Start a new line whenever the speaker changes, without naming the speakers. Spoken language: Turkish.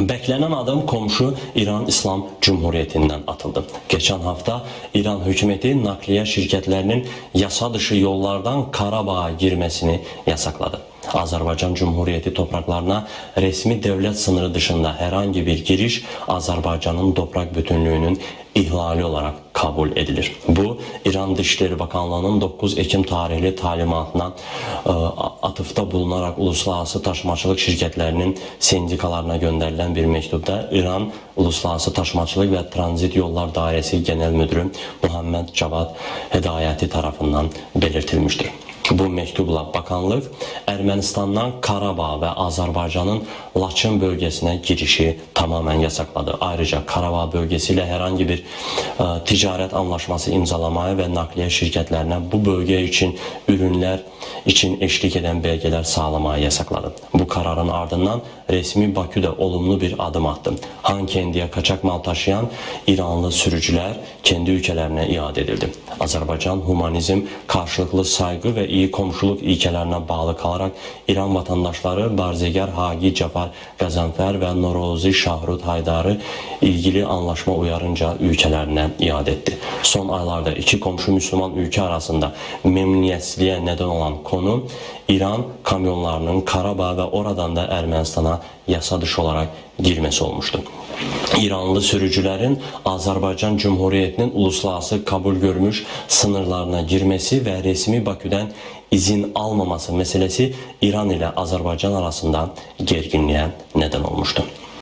Beklenen adım komşu İran İslam Cumhuriyeti'nden atıldı. Geçen hafta İran hükümeti nakliye şirketlerinin yasa dışı yollardan Karabağ'a girmesini yasakladı. Azerbaycan Cumhuriyeti topraklarına resmi devlet sınırı dışında herhangi bir giriş Azerbaycan'ın toprak bütünlüğünün ihlali olarak kabul edilir. Bu İran Dışişleri Bakanlığı'nın 9 Ekim tarihli talimatına e, atıfta bulunarak uluslararası taşımacılık şirketlerinin sendikalarına gönderilen bir mektupta İran Uluslararası Taşımacılık ve Transit Yollar Dairesi Genel Müdürü Muhammed Cavad Hedayeti tarafından belirtilmiştir. Bu mektubla bakanlık Ermenistan'dan Karabağ ve Azerbaycan'ın Laçın bölgesine girişi tamamen yasakladı. Ayrıca Karabağ bölgesiyle herhangi bir e, ticaret anlaşması imzalamaya ve nakliye şirketlerine bu bölge için ürünler için eşlik eden belgeler sağlamaya yasakladı. Bu kararın ardından resmi Bakü'de olumlu bir adım attı. Hankendi'ye kaçak mal taşıyan İranlı sürücüler kendi ülkelerine iade edildi. Azerbaycan humanizm, karşılıklı saygı ve iyi komşuluk ilkelerine bağlı kalarak İran vatandaşları Barzegar Hagi Cafar Gazanfer ve Norozi Şahrut Haydar'ı ilgili anlaşma uyarınca ülkelerine iade etti. Son aylarda iki komşu Müslüman ülke arasında memnuniyetsizliğe neden olan konu İran kamyonlarının Karabağ ve oradan da Ermenistan'a yasa dışı olarak girmesi olmuştu. İranlı sürücülerin Azerbaycan Cumhuriyeti'nin uluslararası kabul görmüş sınırlarına girmesi ve resmi Bakü'den izin almaması meselesi İran ile Azerbaycan arasında gerginliğe neden olmuştu.